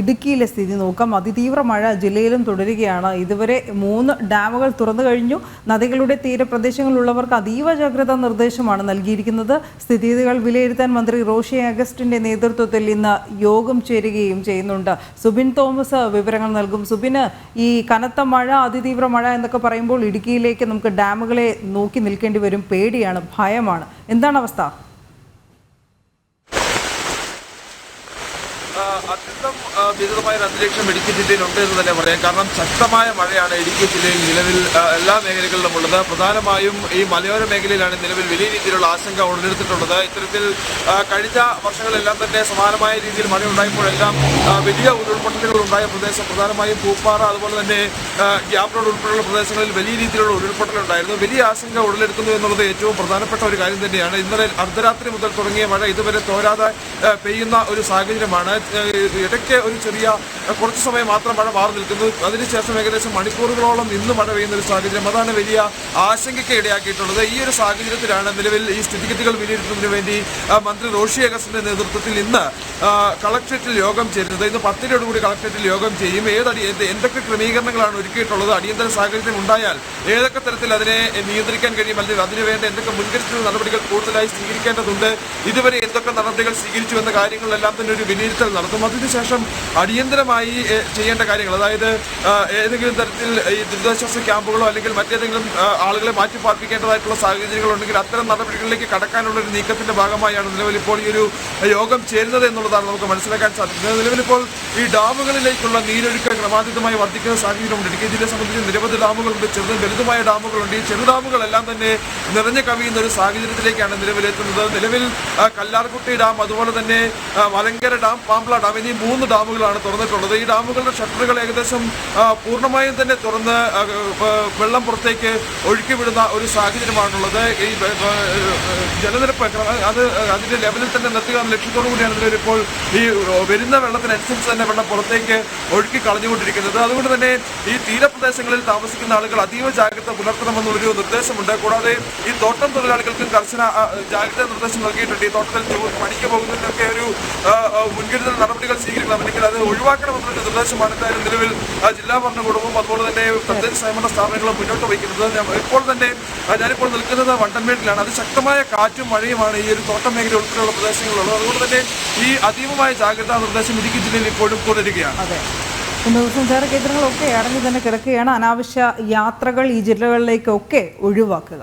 ഇടുക്കിയിലെ സ്ഥിതി നോക്കാം. അതിതീവ്ര മഴ ജില്ലയിലും തുടരുകയാണ്. ഇതുവരെ മൂന്ന് ഡാമുകൾ തുറന്നു കഴിഞ്ഞു. നദികളുടെ തീരപ്രദേശങ്ങളിലുള്ളവർക്ക് അതീവ ജാഗ്രതാ നിർദ്ദേശമാണ് നൽകിയിരിക്കുന്നത്. സ്ഥിതിഗതികൾ വിലയിരുത്താൻ മന്ത്രി റോഷി അഗസ്റ്റിന്റെ നേതൃത്വത്തിൽ ഇന്ന് യോഗം ചേരുകയും ചെയ്യുന്നുണ്ട്. സുബിൻ തോമസ് വിവരങ്ങൾ നൽകും. സുബിന് ഈ കനത്ത മഴ അതിതീവ്ര മഴ എന്നൊക്കെ പറയുമ്പോൾ ഇടുക്കിയിലേക്ക് നമുക്ക് ഡാമുകളെ നോക്കി നിൽക്കേണ്ടി വരും. പേടിയാണ് ഭയമാണ്. എന്താണ് അവസ്ഥ? അത്യന്തം ഭീകരമായ ഒരു അന്തരീക്ഷം ഇടുക്കി ജില്ലയിലുണ്ട് എന്ന് തന്നെ പറയാം. കാരണം ശക്തമായ മഴയാണ് ഇടുക്കി ജില്ലയിൽ നിലവിൽ എല്ലാ മേഖലകളിലും ഉള്ളത്. പ്രധാനമായും ഈ മലയോര മേഖലയിലാണ് നിലവിൽ വലിയ രീതിയിലുള്ള ആശങ്ക ഉടലെടുത്തിട്ടുള്ളത് ഇത്തരത്തിൽ കഴിഞ്ഞ വർഷങ്ങളെല്ലാം തന്നെ സമാനമായ രീതിയിൽ മഴ ഉണ്ടായപ്പോഴെല്ലാം വലിയ ഉരുൾപൊട്ടലുകൾ ഉണ്ടായ പ്രദേശം പ്രധാനമായും പൂപ്പാറ അതുപോലെ തന്നെ ഗ്യാപ് റോഡ് ഉൾപ്പെടെയുള്ള പ്രദേശങ്ങളിൽ വലിയ രീതിയിലുള്ള ഉരുൾപൊട്ടലുണ്ടായിരുന്നു വലിയ ആശങ്ക ഉടലെടുക്കുന്നു എന്നുള്ളത് ഏറ്റവും പ്രധാനപ്പെട്ട ഒരു കാര്യം തന്നെയാണ്. ഇന്നലെ അർദ്ധരാത്രി മുതൽ തുടങ്ങിയ മഴ ഇതുവരെ തോരാതെ പെയ്യുന്ന ഒരു സാഹചര്യമാണ്. ഇടയ്ക്ക് ഒരു ചെറിയ കുറച്ച് സമയം മാത്രം മഴ മാറി നിൽക്കുന്നു. അതിനുശേഷം ഏകദേശം മണിക്കൂറുകളോളം നിന്ന് മഴ പെയ്യുന്ന ഒരു സാഹചര്യം. അതാണ് വലിയ ആശങ്കയ്ക്ക് ഇടയാക്കിയിട്ടുള്ളത്. ഈ ഒരു സാഹചര്യത്തിലാണ് നിലവിൽ ഈ സ്ഥിതിഗതികൾ വിലയിരുത്തുന്നതിന് വേണ്ടി മന്ത്രി റോഷി അഗസ്റ്റിന്റെ നേതൃത്വത്തിൽ ഇന്ന് കളക്ട്രേറ്റിൽ യോഗം ചേരുന്നത്. ഇന്ന് പത്തിനോടുകൂടി കളക്ട്രേറ്റിൽ യോഗം ചെയ്യും. ഏതടി എന്ത് എന്തൊക്കെ ക്രമീകരണങ്ങളാണ് ഒരുക്കിയിട്ടുള്ളത്? അടിയന്തര സാഹചര്യം ഉണ്ടായാൽ ഏതൊക്കെ തരത്തിൽ അതിനെ നിയന്ത്രിക്കാൻ കഴിയും? അല്ലെങ്കിൽ അതിനുവേണ്ട എന്തൊക്കെ മുൻകരുതൽ നടപടികൾ കൂടുതലായി സ്വീകരിക്കേണ്ടതുണ്ട്? ഇതുവരെ എന്തൊക്കെ നടപടികൾ സ്വീകരിച്ചു എന്ന കാര്യങ്ങളിലെല്ലാം തന്നെ ഒരു വിലയിരുത്തൽ നടത്തും അതിനുശേഷം അടിയന്തരമായി ചെയ്യേണ്ട കാര്യങ്ങൾ അതായത് ഏതെങ്കിലും തരത്തിൽ ഈ ദുരിതാശ്വാസ ക്യാമ്പുകളോ അല്ലെങ്കിൽ മറ്റേതെങ്കിലും ആളുകളെ മാറ്റി പാർപ്പിക്കേണ്ടതായിട്ടുള്ള സാഹചര്യങ്ങൾ ഉണ്ടെങ്കിൽ അത്തരം നടപടികളിലേക്ക് കടക്കാനുള്ള ഒരു നീക്കത്തിന്റെ ഭാഗമായാണ് നിലവിൽ ഇപ്പോൾ ഈ ഒരു യോഗം ചേരുന്നത് എന്നുള്ളതാണ് നമുക്ക് മനസ്സിലാക്കാൻ സാധിക്കുന്നത്. നിലവിലിപ്പോൾ ഈ ഡാമുകളിലേക്കുള്ള നീരൊഴുക്ക് ക്രമാതീതമായി വർദ്ധിക്കുന്ന സാഹചര്യമുണ്ട്. ഇടുക്കി ജില്ലയെ സംബന്ധിച്ച് നിരവധി ഡാമുകളുണ്ട്. ചെറുതും വലുതുമായ ഡാമുകളുണ്ട്. ഈ ചെറു ഡാമുകളെല്ലാം തന്നെ നിറഞ്ഞു കവിയുന്ന ഒരു സാഹചര്യത്തിലേക്കാണ് നിലവിലെത്തുന്നത്. നിലവിൽ കല്ലാർകുട്ടി ഡാം അതുപോലെ തന്നെ മലങ്കര ഡാം പാമ്പ്ള ഡാം എന്നീ മൂന്ന് ഡാമുകളാണ് തുറന്നിട്ടുള്ളത്. ഈ ഡാമുകളുടെ ഷട്ടറുകൾ ഏകദേശം പൂർണമായും തന്നെ തുറന്ന് വെള്ളം പുറത്തേക്ക് ഒഴുക്കി വിടുന്ന ഒരു സാഹചര്യമാണുള്ളത്. ഈ ജലനിരപ്പ് അത് അതിന്റെ ലെവലിൽ തന്നെ നിർത്തുക ലക്ഷ്യത്തോടു കൂടിയാണ് ഇതിലിപ്പോൾ ഈ വരുന്ന വെള്ളത്തിനനുസരിച്ച് തന്നെ വെള്ളം പുറത്തേക്ക് ഒഴുക്കി കളഞ്ഞുകൊണ്ടിരിക്കുന്നത്. അതുകൊണ്ട് തന്നെ ഈ തീരപ്രദേശങ്ങളിൽ താമസിക്കുന്ന ആളുകൾ അതീവ ജാഗ്രത പുലർത്തണമെന്നൊരു നിർദ്ദേശമുണ്ട്. കൂടാതെ ഈ തോട്ടം തൊഴിലാളികൾക്കും കർശന ജാഗ്രത നിർദ്ദേശം നൽകിയിട്ടുണ്ട്. ഈ തോട്ടത്തിൽ പണിക്ക് പോകുന്നതിനൊക്കെ ഒരു മുൻകരുതൽ നടപടികൾ സ്വീകരിക്കണം. അല്ലെങ്കിൽ അത് ഒഴിവാക്കണമെന്നൊരു നിർദ്ദേശമാണ് എന്തായാലും നിലവിൽ ജില്ലാ ഭരണകൂടവും അതുപോലെ തന്നെ തദ്ദേശ സ്വയംഭരണ സ്ഥാപനങ്ങളും മുന്നോട്ട് വയ്ക്കുന്നത്. ഇപ്പോൾ തന്നെ ഞാനിപ്പോൾ നിൽക്കുന്നത് വണ്ടൻമേട്ടിലാണ്. അതിശക്തമായ കാറ്റും മഴയുമാണ് ഈ ഒരു തോട്ടം മേഖല ഉൾപ്പെടെയുള്ള പ്രദേശങ്ങളിലുള്ളത്. അതുകൊണ്ട് തന്നെ ഈ അതീവമായ ജാഗ്രതാ നിർദ്ദേശം ഇടുക്കി ജില്ലയിൽ ഇപ്പോഴും തുടരുകയാണ്. അതെ. വിനോദസഞ്ചാര കേന്ദ്രങ്ങളൊക്കെ അടഞ്ഞു തന്നെ കിടക്കുകയാണ്. അനാവശ്യ യാത്രകൾ ഈ ജില്ലകളിലേക്കൊക്കെ ഒഴിവാക്കുക.